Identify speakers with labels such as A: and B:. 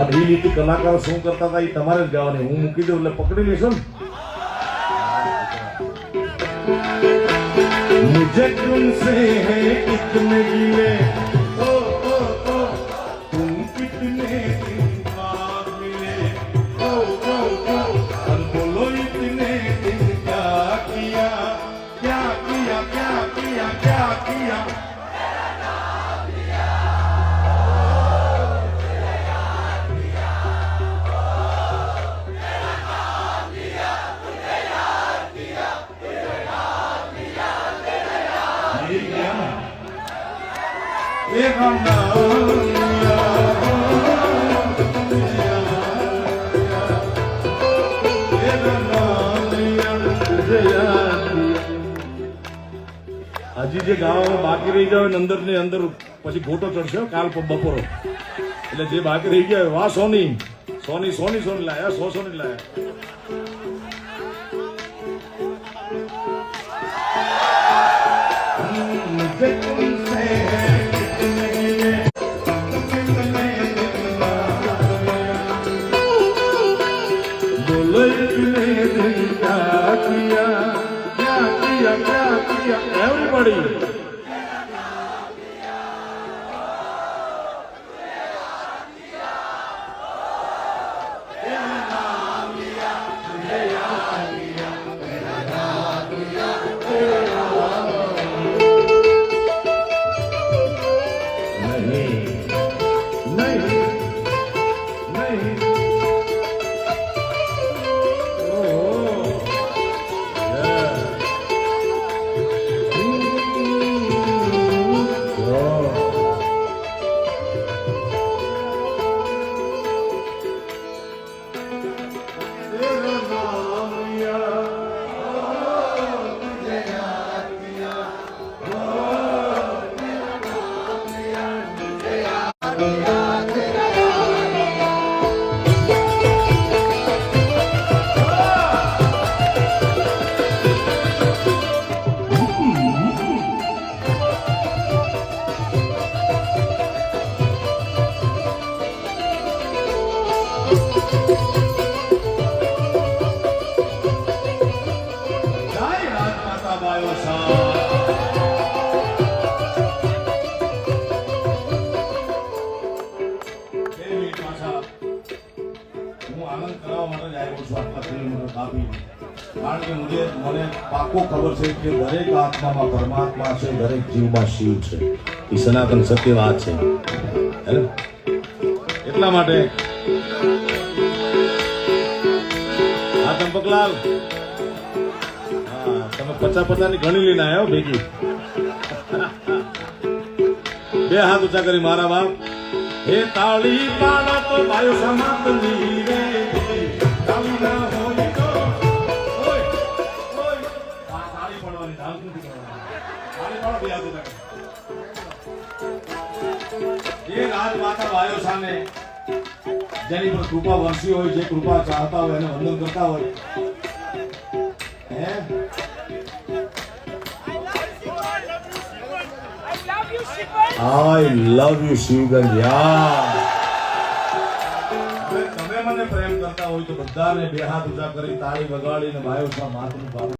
A: અને એ રીતે કલાકાર શું કરતા હતા એ તમારે જ ગાવાની. હું મૂકી દઉં એટલે પકડી લેશો ને. મુજે તુમસે હે કિતને ગીલે હજી જે ગાવામાં બાકી રહી જાય અંદર ને અંદર પછી ફોટો ચડશે કાલ બપોરો. એટલે જે બાકી રહી ગયા વાહ સોની. સોની સોની સોની લાયા, સો સોની લાયા. বাড়ি Amen. હું આનંદ આવ્યો ખબર છે કે દરેક આત્મામાં પરમાત્મા છે, દરેક જીવમાં શિવ છે. એ સનાતન સત્ય વાત છે. એટલા માટે. હા, ચંપકલાલ. હા, તમે પચાસ પચાસની ઘણી લઈને આવ્યા ભેગી. બે હાથ ઊંચા કરી મારા બાપ. હે તાળી તો સમાતની રે એ રાજમાતા વાયો સામે, જેની પર કૃપા વરસી હોય, જે કૃપા ચાહતા હોય એને વંદન કરતા હોય. આઈ લવ યુ શિવગંજ યાર તમે મને પ્રેમ કરતા હોય તો બધાને બે હાથ ઊંચા કરી તાળી વગાડીને ભાઈઓ માથું બાબુ